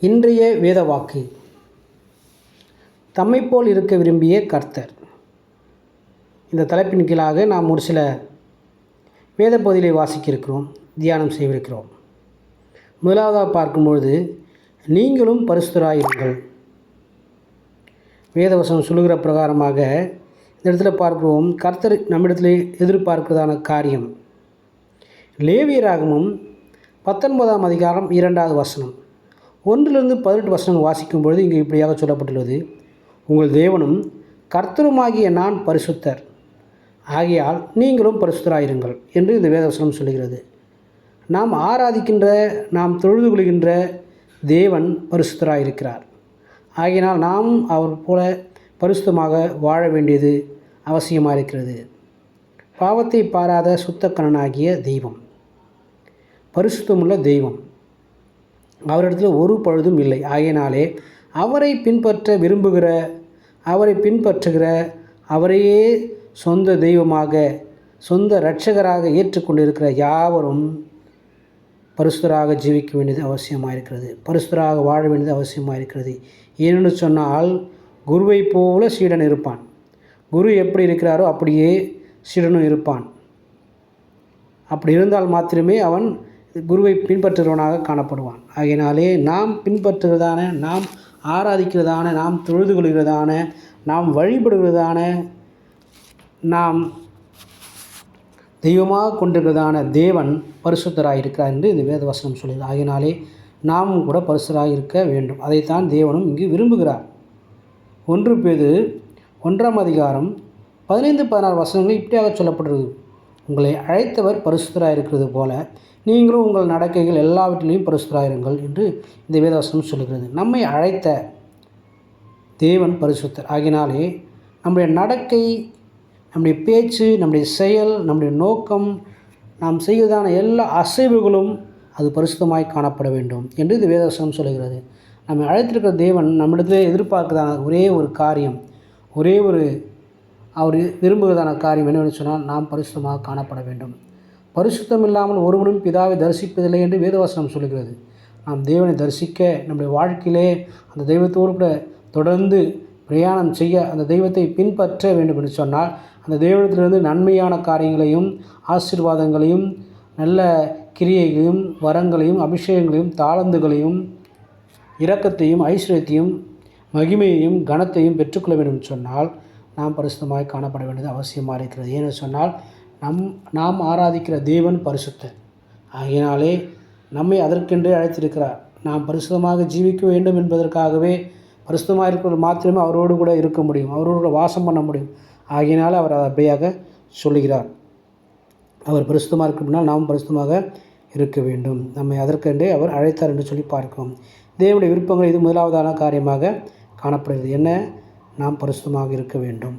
இன்றைய வேதவாக்கு. தம்மை போல் இருக்க விரும்பிய கர்த்தர். இந்த தலைப்பின் கீழாக நாம் ஒரு சில வேத பகுதிகளை வாசிக்கிருக்கிறோம் தியானம் செய்திருக்கிறோம். முதலாவதாக பார்க்கும்பொழுது நீங்களும் பரிசுத்தராயிருங்கள். வேதவசனம் சொல்லுகிற பிரகாரமாக இந்த இடத்துல பார்க்கிறோம் கர்த்தர் நம்மிடத்தில் எதிர்பார்க்கிறதான காரியம். லேவியராகமும் பத்தொன்பதாம் அதிகாரம் இரண்டாவது வசனம். ஒன்றிலிருந்து பதினெட்டு வசனம் வாசிக்கும் பொழுது இங்கே இப்படியாக சொல்லப்பட்டுள்ளது. உங்கள் தேவனும் கர்த்தருமாகிய நான் பரிசுத்தர். ஆகையால் நீங்களும் பரிசுத்தராயிருங்கள் என்று இந்த வேதவசனம் சொல்லுகிறது. நாம் ஆராதிக்கின்ற நாம் தொழுது கொள்கின்ற தேவன் பரிசுத்தராயிருக்கிறார். ஆகையினால் நாம் அவர் போல பரிசுத்தமாக வாழ வேண்டியது அவசியமாக இருக்கிறது பாவத்தை பாராத சுத்தக்கணனாகிய தெய்வம். பரிசுத்தமுள்ள தெய்வம். அவரிடத்தில் ஒரு பழுதும் இல்லை. ஆகையினாலே அவரை பின்பற்ற விரும்புகிற அவரை பின்பற்றுகிற அவரையே சொந்த தெய்வமாக சொந்த இரட்சகராக ஏற்றுக்கொண்டிருக்கிற யாவரும் பரிசுதராக ஜீவிக்க வேண்டியது அவசியமாக இருக்கிறது பரிசுதராக வாழ வேண்டியது அவசியமாக இருக்கிறது ஏனென்று சொன்னால் குருவை போல சீடன் இருப்பான். குரு எப்படி இருக்கிறாரோ அப்படியே சீடனும் இருப்பான். அப்படி இருந்தால் மாத்திரமே அவன் குருவை பின்பற்றுகிறவனாக காணப்படுவான். ஆகையினாலே நாம் பின்பற்றுகிறதான நாம் ஆராதிக்கிறதான நாம் தொழுது கொள்கிறதான நாம் வழிபடுகிறதான நாம் தெய்வமாக கொண்டிருக்கிறதான தேவன் பரிசுத்தராக இருக்கிறார் என்று இந்த வேதவசனம் சொல்லுது. ஆகையினாலே நாமும் கூட பரிசுராக இருக்க வேண்டும். அதைத்தான் தேவனும் இங்கு விரும்புகிறார். ஒன்று பேது ஒன்றாம் அதிகாரம் பதினைந்து பதினாறு வசனங்கள் இப்படியாக சொல்லப்படுறது உங்களை அழைத்தவர் பரிசுத்தராக இருக்கிறது போல நீங்களும் உங்கள் நடக்கைகள் எல்லாவற்றிலையும் பரிசுத்தராயிருங்கள் என்று இந்த வேதாசனம் சொல்லுகிறது. நம்மை அழைத்த தேவன் பரிசுத்தர். ஆகினாலே நம்முடைய நடக்கை நம்முடைய பேச்சு நம்முடைய செயல் நம்முடைய நோக்கம் நாம் செய்வதான எல்லா அசைவுகளும் அது பரிசுத்தமாய் காணப்பட வேண்டும் என்று இந்த வேதாசனம் சொல்லுகிறது. நம்மை அழைத்திருக்கிற தேவன் நம்மிடத்தில் எதிர்பார்க்கிறதான ஒரே ஒரு காரியம் ஒரே ஒரு அவர் விரும்புவதான காரியம் என்னவென்று சொன்னால் நாம் பரிசுத்தமாக காணப்பட வேண்டும். பரிசுத்தம் இல்லாமல் ஒருவனும் பிதாவை தரிசிப்பதில்லை என்று வேதவசனம் சொல்கிறது நாம் தேவனை தரிசிக்க நம்முடைய வாழ்க்கையிலே அந்த தெய்வத்தோடு கூட தொடர்ந்து பிரயாணம் செய்ய அந்த தெய்வத்தை பின்பற்ற வேண்டும் என்று சொன்னால் அந்த தெய்வத்திலிருந்து நன்மையான காரியங்களையும் ஆசீர்வாதங்களையும் நல்ல கிரியைகளையும் வரங்களையும் அபிஷேகங்களையும் தாளந்துகளையும் இரக்கத்தையும் ஐஸ்வர்யத்தையும் மகிமையையும் கனத்தையும் பெற்றுக்கொள்ள வேண்டும் சொன்னால் நாம் பரிசுத்தமாக காணப்பட வேண்டியது அவசியமாக இருக்கிறது. ஏன்னு சொன்னால் நம் நாம் ஆராதிக்கிற தேவன் பரிசுத்தர். ஆகையினாலே நம்மை அதற்கென்றே அழைத்திருக்கிறார். நாம் பரிசுத்தமாக ஜீவிக்க வேண்டும் என்பதற்காகவே பரிசுத்தமாக இருக்கிறது மாத்திரமே அவரோடு கூட இருக்க முடியும். அவரோடு கூட வாசம் பண்ண முடியும். ஆகையினால் அவர் அதை அப்படியாக சொல்லுகிறார். அவர் பரிசுத்தமாக இருக்க முன்னால் நாம் பரிசுத்தமாக இருக்க வேண்டும். நம்மை அதற்கென்றே அவர் அழைத்தார் என்று சொல்லி பார்க்கிறோம். தேவனுடைய விருப்பங்கள் இது முதலாவதான காரியமாக காணப்படுகிறது. என்ன? நாம் பரிசுத்தமாக இருக்க வேண்டும்.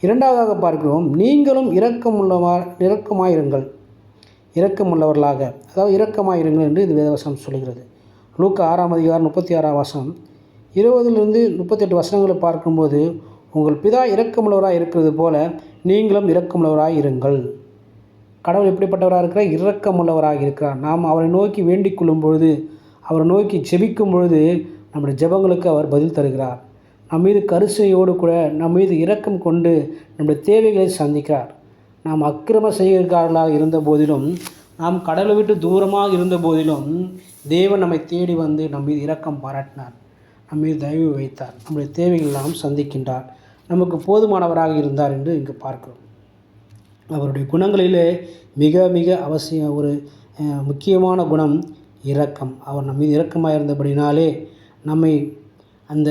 இரண்டாவதாக பார்க்கிறோம் நீங்களும் இரக்கமுள்ளவா இரக்கமாயிருங்கள். இரக்கமுள்ளவர்களாக அதாவது இரக்கமாயிருங்கள் என்று இது வேதவசனம் சொல்கிறது லூக்க ஆறாம் அதிகாரம் முப்பத்தி ஆறாம் வசனம். இருபதுலேருந்து முப்பத்தெட்டு வசனங்களை பார்க்கும்போது உங்கள் பிதா இரக்கமுள்ளவராக இருக்கிறது போல நீங்களும் இரக்கமுள்ளவராக இருங்கள். கடவுள் எப்படிப்பட்டவராக இருக்கிறார்? இரக்கமுள்ளவராக இருக்கிறார். நாம் அவரை நோக்கி வேண்டிக் கொள்ளும் பொழுது அவரை நோக்கி ஜெபிக்கும் பொழுது நம்முடைய ஜெபங்களுக்கு அவர் பதில் தருகிறார். நம் மீது கருசையோடு கூட நம் மீது இரக்கம் கொண்டு நம்முடைய தேவைகளை சந்திக்கிறார். நாம் அக்கிரம செய்கிறவர்களாக இருந்த போதிலும் நாம் கடலை விட்டு தூரமாக இருந்த போதிலும் தேவன் நம்மை தேடி வந்து நம் மீது இரக்கம் பாராட்டினார். நம் மீது தயவு வைத்தார். நம்முடைய தேவைகள் எல்லாம் சந்திக்கின்றார். நமக்கு போதுமானவராக இருந்தார் என்று இங்கு பார்க்கிறோம். அவருடைய குணங்களிலே மிக மிக அவசியம் ஒரு முக்கியமான குணம் இரக்கம். அவர் நம் மீது இரக்கமாக இருந்தபடினாலே நம்மை அந்த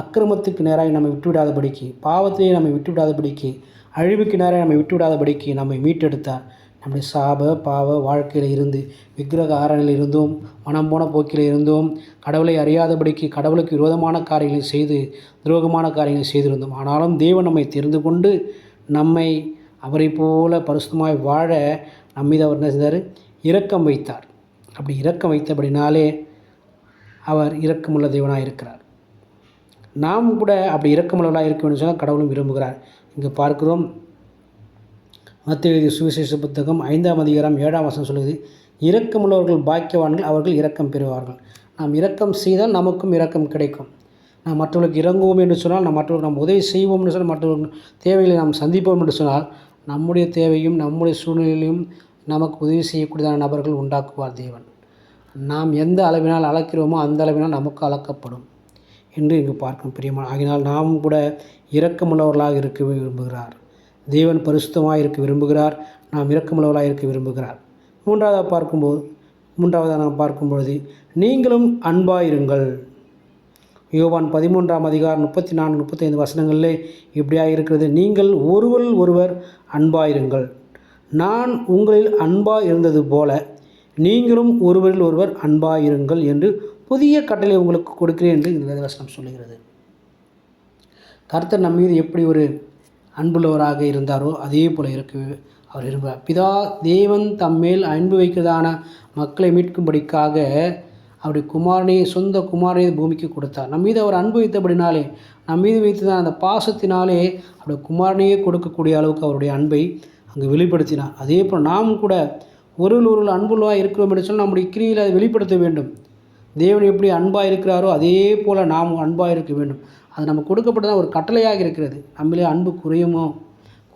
அக்கிரமத்துக்கு நேராக நம்மை விட்டுவிடாதபடிக்கு பாவத்தையே நம்மை விட்டுவிடாதபடிக்கு அழிவுக்கு நேராக நம்மை விட்டுவிடாதபடிக்கு நம்மை மீட்டெடுத்தார். நம்முடைய சாப பாவ வாழ்க்கையில் இருந்து விக்கிரக ஆரணில் இருந்தும் மனம் போன போக்கில் இருந்தும் கடவுளை அறியாதபடிக்கு கடவுளுக்கு விரோதமான காரியங்களை செய்து துரோகமான காரியங்களை செய்திருந்தோம். ஆனாலும் தேவன் நம்மை தெரிந்து கொண்டு நம்மை அவரை போல பரிசுமாய் வாழ நம் மீது அவர் என்ன செய்தார்? இரக்கம் வைத்தார். அப்படி இரக்கம் வைத்தபடினாலே அவர் இரக்கமுள்ள தேவனாக இருக்கிறார் நாம் கூட அப்படி இறக்கமுள்ளவர்களாக இருக்க வேண்டும் சொன்னால் கடவுளும் விரும்புகிறார். இங்கே பார்க்கிறோம் மத்திய சுவிசேஷ புத்தகம் ஐந்தாம் அதிகாரம் ஏழாம் வசனம் சொல்லுது இரக்கமுள்ளவர்கள் பாக்கியவான்கள் அவர்கள் இரக்கம் பெறுவார்கள். நாம் இரக்கம் செய்தால் நமக்கும் இரக்கம் கிடைக்கும். நாம் மற்றவர்களுக்கு இறங்குவோம் என்று சொன்னால் நாம் மற்றவர்களுக்கு நாம் உதவி செய்வோம் என்று சொன்னால் மற்றவர்கள் தேவைகளை நாம் சந்திப்போம் என்று சொன்னால் நம்முடைய தேவையும் நம்முடைய சூழ்நிலையும் நமக்கு உதவி செய்யக்கூடியதான நபர்கள் உண்டாக்குவார் தேவன். நாம் எந்த அளவினால் அளக்கிறோமோ அந்த அளவினால் நமக்கு அளக்கப்படும். என்று இங்கு பார்க்கும் பிரியமான ஆகினால் நாமும் கூட இரக்கமுள்ளவர்களாக இருக்க விரும்புகிறார். தேவன் பரிசுத்தமாக இருக்க விரும்புகிறார். நாம் இரக்கமுள்ளவர்களாக இருக்க விரும்புகிறார். மூன்றாவதாக பார்க்கும்போது மூன்றாவதாக நாம் பார்க்கும்பொழுது நீங்களும் அன்பாயிருங்கள். யோவான் பதிமூன்றாம் அதிகாரம் முப்பத்தி நான்கு முப்பத்தைந்து வசனங்களிலே இப்படியாக இருக்கிறது. நீங்கள் ஒருவர் ஒருவர் அன்பாயிருங்கள். நான் உங்களில் அன்பாக இருந்தது போல நீங்களும் ஒருவரில் ஒருவர் அன்பாயிருங்கள் என்று புதிய கட்டளை உங்களுக்கு கொடுக்கிறேன் என்று இந்த வேதவசனம் சொல்லுகிறது. கர்த்தர் நம் மீது எப்படி ஒரு அன்புள்ளவராக இருந்தாரோ அதே போல் இருக்கு அவர் விரும்புகிறார் பிதா தேவன் தம்மேல் அன்பு வைக்கிறதான மக்களை மீட்கும்படிக்காக அவருடைய குமாரனை சொந்த குமாரனை பூமிக்கு கொடுத்தார். நம் மீது அவர் அன்பு வைத்தபடினாலே நம் மீது வைத்ததான் அந்த பாசத்தினாலே அவருடைய குமாரனையே கொடுக்கக்கூடிய அளவுக்கு அவருடைய அன்பை அங்கு வெளிப்படுத்தினார். அதே போல் நாம் கூட ஒரு ஒரு அன்புள்ளவாக இருக்கிறோம் என்று சொல்லி நம்முடைய கிரியில் அதை வெளிப்படுத்த வேண்டும். தேவன் எப்படி அன்பாக இருக்கிறாரோ அதே போல் நாம் அன்பாக இருக்க வேண்டும். அது நமக்கு கொடுக்கப்பட்டதான் ஒரு கட்டளையாக இருக்கிறது. நம்மளே அன்பு குறையுமோ?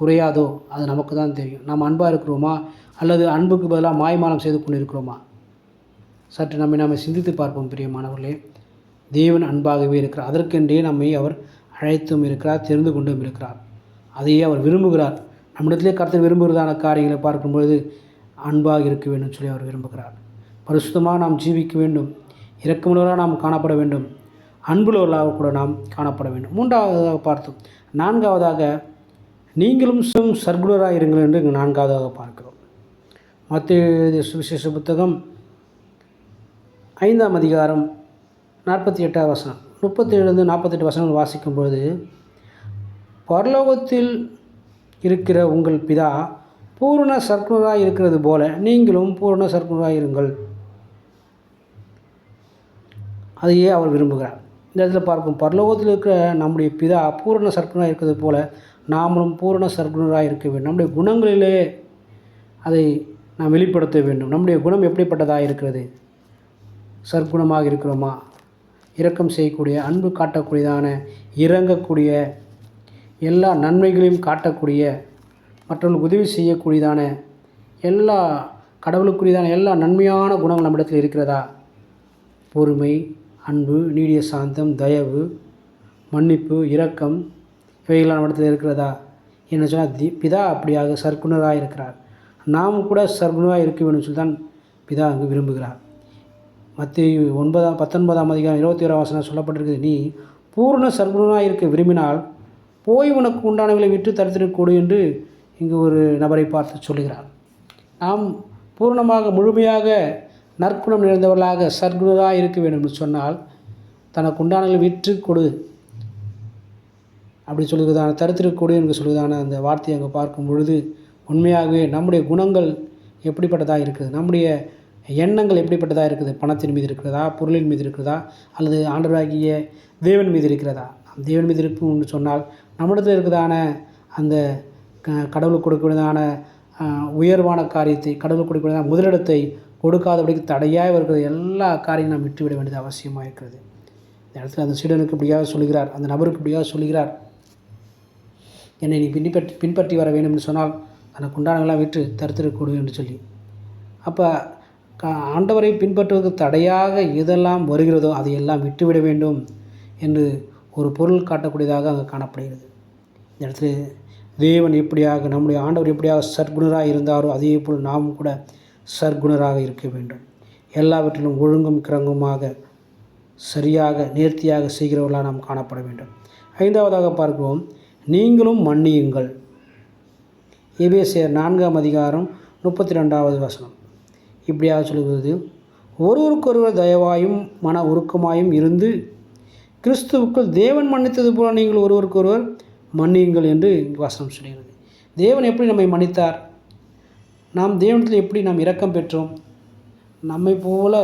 குறையாதோ? அது நமக்கு தான் தெரியும். நாம் அன்பாக இருக்கிறோமா? அல்லது அன்புக்கு பதிலாக மாய்மாலம் செய்து கொண்டு இருக்கிறோமா சற்று நம்மை நாம் சிந்தித்து பார்ப்போம் பிரியமானவர்களே தேவன் அன்பாகவே இருக்கிறார். அதற்கென்றே நம்மை அவர் அழைத்தும் இருக்கிறார் தெரிந்து கொண்டும் இருக்கிறார். அதையே அவர் விரும்புகிறார். நம்மிடத்திலே கருத்து விரும்புகிறதான காரியங்களை பார்க்கும்பொழுது அன்பாக இருக்க வேண்டும் சொல்லி அவர் விரும்புகிறார். பரிசுத்தமாக நாம் ஜீவிக்க வேண்டும். இறக்கமுள்ளவராக நாம் காணப்பட வேண்டும். அன்புள்ளவர்களாக கூட நாம் காணப்பட வேண்டும். மூன்றாவதாக பார்த்தோம். நான்காவதாக நீங்களும் சும் சர்க்குலராக இருங்கள் என்று நான்காவதாக பார்க்கிறோம். மத்திய சுவிசேஷ புத்தகம் ஐந்தாம் அதிகாரம் நாற்பத்தி எட்டாவது வசனம். முப்பத்தேழுலேருந்து நாற்பத்தெட்டு வசனங்கள் வாசிக்கும்பொழுது பரலோகத்தில் இருக்கிற உங்கள் பிதா பூரண சர்க்குலராக இருக்கிறது போல நீங்களும் பூரண சர்க்குலராக இருங்கள். அதையே அவர் விரும்புகிறார். இந்த இடத்துல பார்க்கும் பரலோகத்தில் இருக்கிற நம்முடைய பிதா பூரண சர்க்குணராக இருக்கிறது போல நாமளும் பூரண சர்க்குணராக இருக்க வேண்டும். நம்முடைய குணங்களிலே அதை நாம் வெளிப்படுத்த வேண்டும். நம்முடைய குணம் எப்படிப்பட்டதாக இருக்கிறது? சர்க்குணமாக இருக்கிறோமா? இரக்கம் செய்யக்கூடிய அன்பு காட்டக்கூடியதான இறங்கக்கூடிய எல்லா நன்மைகளையும் காட்டக்கூடிய மற்றவர்களுக்கு உதவி செய்யக்கூடியதான எல்லா கடவுளுக்குரியதான எல்லா நன்மையான குணங்கள் நம்மிடத்தில் இருக்கிறதா? பொறுமை அன்பு நீடிய சாந்தம் தயவு மன்னிப்பு இரக்கம் இவைகளான இடத்துல இருக்கிறதா? என்ன சொன்னால் தி பிதா அப்படியாக சர்க்குணராக இருக்கிறார். நாம் கூட சர்க்குணராக இருக்க வேண்டும் சொல்லி தான் பிதா அங்கு விரும்புகிறார். மத்திய ஒன்பதாம் பத்தொன்பதாம் அதிகாரம் இருபத்தி ஓராம் வசனம் சொல்லப்பட்டிருக்குது நீ பூர்ண சர்க்குணராக இருக்க விரும்பினால் போய் உனக்கு உண்டானவர்களை விட்டு தடுத்திருக்கக்கூடும் என்று இங்கு ஒரு நபரை பார்த்து சொல்லுகிறார். நாம் பூர்ணமாக முழுமையாக நற்குணம் நிறைந்தவர்களாக சர்க்குணராக இருக்க வேண்டும் என்று சொன்னால் தனக்கு உண்டானங்களை விற்று கொடு. அப்படி சொல்லுகிறதான தருத்திருக்கூடு என்று சொல்வதான அந்த வார்த்தையை அங்கே பார்க்கும் பொழுது உண்மையாகவே நம்முடைய குணங்கள் எப்படிப்பட்டதாக இருக்குது? நம்முடைய எண்ணங்கள் எப்படிப்பட்டதாக இருக்குது? பணத்தின் மீது இருக்கிறதா? பொருளின் மீது இருக்கிறதா? அல்லது ஆண்டவராகிய தேவன் மீது இருக்கிறதா? தேவன் மீது இருக்கும்னு சொன்னால் நம்மிடத்தில் இருக்கிறதான அந்த க கடவுளுக்கு கொடுக்கிறதான உயர்வான காரியத்தை கடவுளுக்கு கொடுக்கக்கூடியதான முதலிடத்தை கொடுக்காதபடிக்கு தடையாக இருக்கிற எல்லா காரியங்களும் நாம் விட்டுவிட வேண்டியது அவசியமாக இருக்கிறது. இந்த இடத்துல அந்த சீடனுக்கு இப்படியாக சொல்கிறார் அந்த நபருக்கு இப்படியாக சொல்கிறார். என்னை நீ பின்பற்றி பின்பற்றி வர வேண்டும் என்று சொன்னால் தனக்கு உண்டானவெல்லாம் விட்டு தருத்திருக்கூடு என்று சொல்லி. அப்போ ஆண்டவரை பின்பற்றுவதற்கு தடையாக எதெல்லாம் வருகிறதோ அதையெல்லாம் விட்டுவிட வேண்டும் என்று ஒரு பொருள் காட்டக்கூடியதாக அங்கே காணப்படுகிறது. இந்த இடத்துல தேவன் எப்படியாக நம்முடைய ஆண்டவர் எப்படியாக சற்குணராக இருந்தாரோ அதே போல் நாம் கூட சர்க்குணராக இருக்க வேண்டும். எல்லாவற்றிலும் ஒழுங்கும் கிரங்குமாக சரியாக நேர்த்தியாக செய்கிறவர்களாக நாம் காணப்பட வேண்டும். ஐந்தாவதாக பார்க்கிறோம் நீங்களும் மன்னியுங்கள். எபேசியர் நான்காம் அதிகாரம் முப்பத்தி ரெண்டாவது வசனம். இப்படியாக சொல்கிறது. ஒருவருக்கொருவர் தயவாயும் மன உருக்கமாயும் இருந்து கிறிஸ்துவுக்குள் தேவன் மன்னித்தது போல நீங்கள் ஒருவருக்கொருவர் மன்னியுங்கள் என்று வசனம் சொல்கிறது. தேவன் எப்படி நம்மை மன்னித்தார்? நாம் தேவனத்தில் எப்படி நாம் இரக்கம் பெற்றோம்? நம்மை போல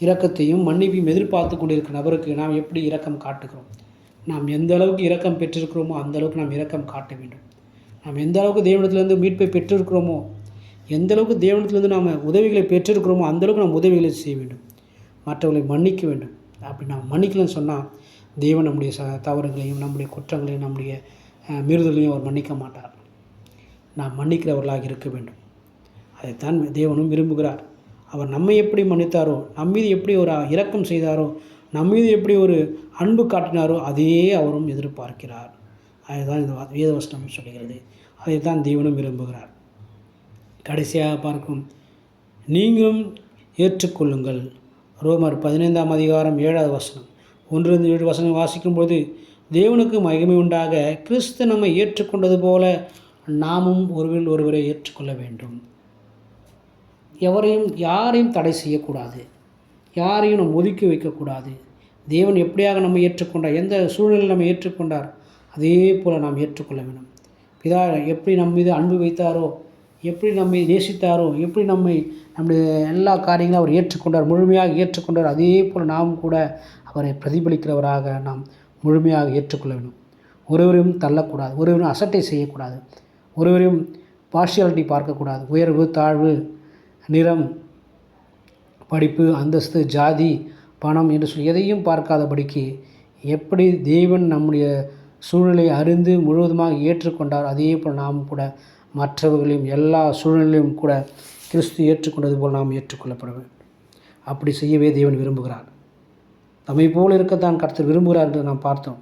இரக்கத்தையும் மன்னிப்பையும் எதிர்பார்த்து கொண்டிருக்கிற நபருக்கு நாம் எப்படி இரக்கம் காட்டுகிறோம்? நாம் எந்த அளவுக்கு இரக்கம் பெற்றிருக்கிறோமோ அந்த அளவுக்கு நாம் இரக்கம் காட்ட வேண்டும். நாம் எந்த அளவுக்கு தேவனத்திலேருந்து மீட்பை பெற்றிருக்கிறோமோ எந்த அளவுக்கு தேவனத்திலேருந்து நாம் உதவிகளை பெற்றிருக்கிறோமோ அந்தளவுக்கு நாம் உதவிகளை செய்ய வேண்டும். மற்றவர்களை மன்னிக்க வேண்டும். அப்படி நாம் மன்னிக்கலன்னு சொன்னால் தேவன் நம்முடைய ச தவறுகளையும் நம்முடைய குற்றங்களையும் நம்முடைய மீறுதலையும் அவர் மன்னிக்க மாட்டார். நாம் மன்னிக்கிறவர்களாக இருக்க வேண்டும். அதைத்தான் தேவனும் விரும்புகிறார். அவர் நம்மை எப்படி மன்னித்தாரோ நம் மீது எப்படி ஒரு இரக்கம் செய்தாரோ நம் மீது எப்படி ஒரு அன்பு காட்டினாரோ அதையே அவரும் எதிர்பார்க்கிறார். அதுதான் இந்த வேதவசனம் சொல்கிறது அதைத்தான் தேவனும் விரும்புகிறார். கடைசியாக பார்க்கும் நீங்களும் ஏற்றுக்கொள்ளுங்கள். ரோமர் பதினைந்தாம் அதிகாரம் ஏழாவது வசனம். ஒன்றிலிருந்து ஏழு வசனம் வாசிக்கும்போது தேவனுக்கு மகிமை உண்டாக கிறிஸ்து நம்மை ஏற்றுக்கொண்டது போல நாமும் ஒருவரில் ஒருவரை ஏற்றுக்கொள்ள வேண்டும். எவரையும் யாரையும் தடை செய்யக்கூடாது. யாரையும் நம்ம ஒதுக்கி வைக்கக்கூடாது. தேவன் எப்படியாக நம்மை ஏற்றுக்கொண்டார் எந்த சூழ்நிலையில் நம்ம ஏற்றுக்கொண்டார் அதே போல் நாம் ஏற்றுக்கொள்ள வேண்டும். பிதா எப்படி நம் மீது அன்பு வைத்தாரோ எப்படி நம்மை நேசித்தாரோ எப்படி நம்மை நம்முடைய எல்லா காரியங்களும் அவர் ஏற்றுக்கொண்டார் முழுமையாக ஏற்றுக்கொண்டார் அதே போல் நாம் கூட அவரை பிரதிபலிக்கிறவராக நாம் முழுமையாக ஏற்றுக்கொள்ள வேண்டும். ஒருவரையும் தள்ளக்கூடாது ஒருவரும் அசட்டை செய்யக்கூடாது. ஒருவரையும் பார்ஷியாலிட்டி பார்க்கக்கூடாது. உயர்வு தாழ்வு நிறம் படிப்பு அந்தஸ்து ஜாதி பணம் என்று சொல்லி எதையும் பார்க்காதபடிக்கு எப்படி தேவன் நம்முடைய சூழ்நிலையை அறிந்து முழுவதுமாக ஏற்றுக்கொண்டார் அதே போல் நாம் கூட மற்றவர்களையும் எல்லா சூழ்நிலையும் கூட கிறிஸ்து ஏற்றுக்கொண்டது போல் நாம் ஏற்றுக்கொள்ளப்பட வேண்டும். அப்படி செய்யவே தேவன் விரும்புகிறார். தம்மை போல் இருக்கத்தான் கர்த்தர் விரும்புகிறார் என்று நாம் பார்த்தோம்.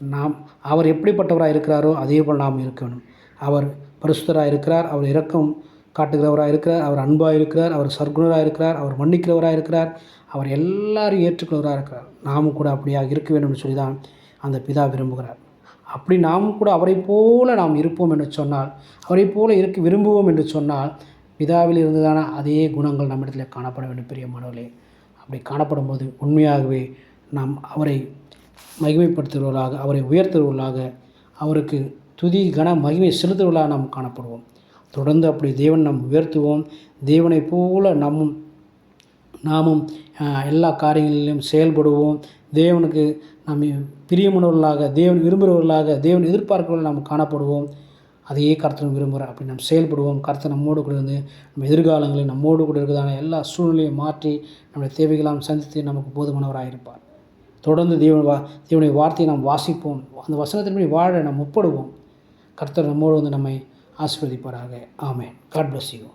நாம் அவர் எப்படிப்பட்டவராக இருக்கிறாரோ அதே போல் நாம் இருக்கணும் அவர் பரிசுத்தராக இருக்கிறார் அவர் இரக்கம் காட்டுகிறவராக இருக்கிறார் அவர் அன்பாக இருக்கிறார் அவர் சர்க்குணராக இருக்கிறார் அவர் மன்னிக்கிறவராக இருக்கிறார் அவர் எல்லாரும் ஏற்றுக்கிறவராக இருக்கிறார். நாமும் கூட அப்படியாக இருக்க வேண்டும் சொல்லி தான் அந்த பிதா விரும்புகிறார். அப்படி நாமும் கூட அவரை போல நாம் இருப்போம் என்று சொன்னால் அவரைப் போல இருக்க விரும்புவோம் என்று சொன்னால் பிதாவில் இருந்ததான அதே குணங்கள் நம்மிடத்தில் காணப்பட வேண்டும் பெரிய மாணவர்களே அப்படி காணப்படும் போது உண்மையாகவே நாம் அவரை மகிமைப்படுத்துகிறவர்களாக அவரை உயர்த்துகிறவர்களாக அவருக்கு துதி கன மகிமை செலுத்துவர்களாக நாம் காணப்படுவோம். தொடர்ந்து அப்படி தேவன் நாம் உயர்த்துவோம். தேவனைப் போல நம்மும் நாமும் எல்லா காரியங்களிலும் செயல்படுவோம். தேவனுக்கு நாம் பிரியமானவர்களாக தேவன் விரும்புகிறவர்களாக தேவன் எதிர்பார்க்கிறவர்கள் நாம் காணப்படுவோம். அதையே கர்த்தன் விரும்புகிறார். அப்படி நாம் செயல்படுவோம். கர்த்தர் நம்மோடு கூட இருந்து நம்ம எதிர்காலங்களில் நம்மோடு கூட இருக்கிறதான எல்லா சூழ்நிலையும் மாற்றி நம்முடைய தேவைகளாம் சந்தித்து நமக்கு போதுமானவராக இருப்பார் தொடர்ந்து தேவன் வா தேவனுடைய வார்த்தையை நாம் வாசிப்போம். அந்த வசனத்தின்படி வாழ நாம் முப்படுவோம் கர்த்தர் நம்மோடு வந்து நம்மை ஆசீர்வதிப்பாராக. ஆமே காட் பிளஸ் யூ